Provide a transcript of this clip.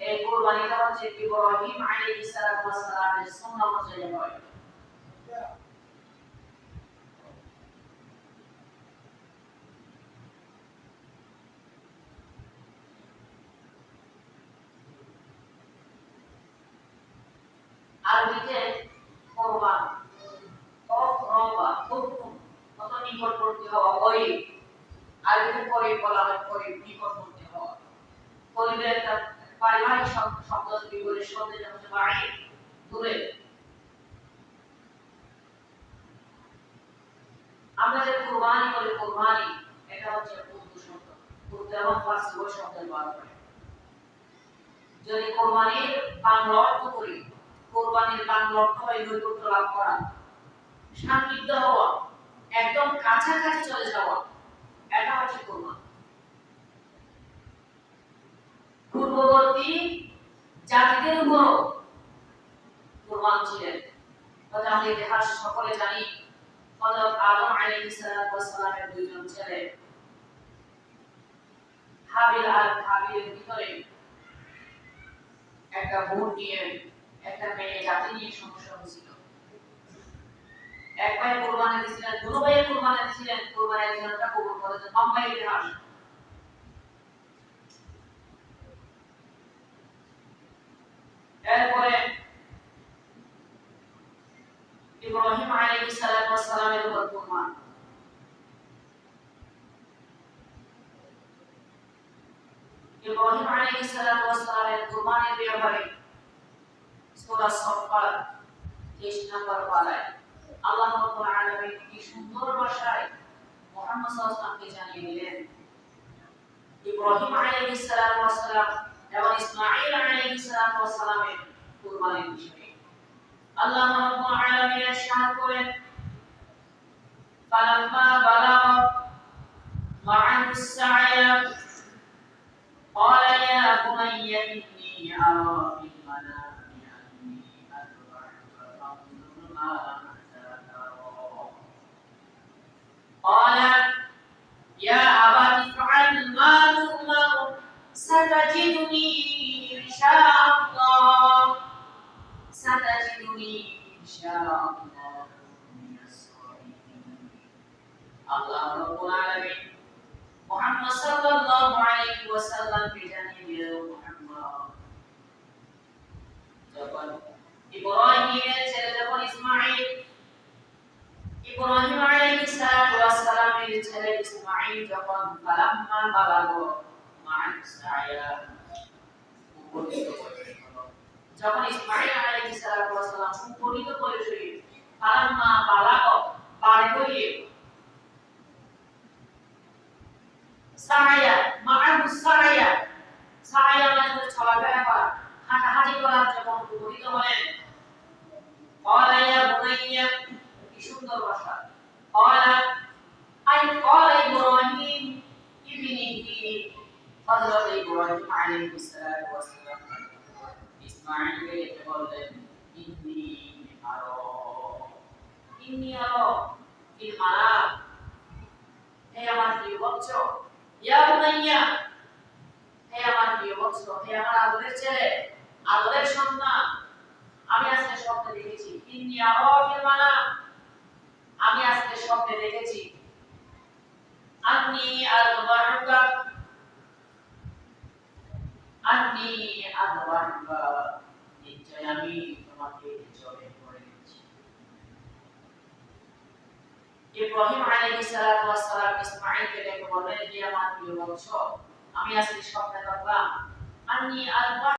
এই কোরবানিটা হচ্ছে ইব্রাহিম আলাইহিস সালাতু ওয়াস সালামের সুন্নাহ অনুযায়ী হয়। আরবিতে কোরবান কত নিকটবর্তী হওয়া ওই আরবিতে পরে বলা হয় পরে নিকটবর্তী হওয়া। পরিবের একটা পারিবারিক শব্দ যদি বলে শব্দ হচ্ছে বাড়ি আমরা যে কুরবানি এটা হচ্ছে উর্দু শব্দ উর্দু এবং ফার্সি শব্দের করে যদি কোরবানির বাংলা অর্থ করি, কোরবানির বাংলা অর্থ হয় লাভ করা। সান্নিধ্য হওয়া, একদম কাছাকাছি চলে যাওয়া, এটা হচ্ছে কোরবান। একটা বোন নিয়ে একটা মেয়ে জাতি নিয়ে সমস্যা হয়েছিল। এক ভাই কোরবানি দিয়েছিলেন দুটো ভাই কোরবানি দিয়েছিলেন, কোরবানি একজনটা কবুল করেছেন লম্বা ইতিহাস এরপরে ইব্রাহিম আলাইহিস ওয়াস সালামের উপর ইব্রাহিম আলাইহিস ওয়াস সালামের কোরবানির ব্যাপারে সূরা সফফাত 23 নম্বর পারায় আল্লাহ রাব্বুল আলামিন কি সুন্দর ভাষায় মুহাম্মদ সাল্লাল্লাহু আলাইহি ওয়াসাল্লামকে জানিয়ে দিলেন, ইব্রাহিম আলাইহিস সালাম এবং ইসমাঈল আলাইহিস সালাতু ওয়াস সালামের কুরবানির বিষয়ে আল্লাহ রাব্বুল আলামিন ইরশাদ করেন ফালাম্মা বালাগা মা'আহু السعي قال يا بني إني أرى في ستجدني إن شاء الله ستجدني إن شاء الله من الصالحين الله رب العالمين محمد صلى الله عليه وسلم بجانب محمد যখন ইব্রাহিমের ছেলে যখন ইসমাঈল ইব্রাহিম আলাইহিস সালাতু ওয়াস সালামের ছেলে ইসমাঈল যখন ফালাম্মা বালাগো মান সায়া উপনীত বয়স হলো। যখন ইসমাঈল আলাইহিস সালাতু ওয়াস সালাম উপনীত বয়স হয়ে ফালাম্মা বালাগো বাড়ি হয়ে সায়া মাআহু সায়া সায়া মানে হচ্ছে চলাফেরা করা হাঁটাহাঁটি করার যখন উপনীত হলেন قال يا بني কি সুন্দর ভাষা قال হযরত ইব্রাহিম আলাইহিস সালাতু ওয়াস সালাম ইসমাঈলকে ডেকে বললেন ইন্নি আরা ইন্নি আরা ফিল মারাম হে আমার প্রিয় বৎস ইয়া বুনাইয়া হে আমার প্রিয় বৎস হে আমার আদরের ছেলে আদরের সন্তান আমি আজকে স্বপ্নে দেখেছি। ইন্নি আরা ফিল আমি আজকে স্বপ্নে দেখেছি আন্নি আল আন্নি আযবাহুকা নিশ্চয় আমি তোমাকে জবে করে দিচ্ছি। ইব্রাহিম আলাইহিস ইসমাঈলকে ডেকে বললেন যে আমার প্রিয় বংশ, আমি আজকে স্বপ্নে দেখলাম। আমি আযবাহ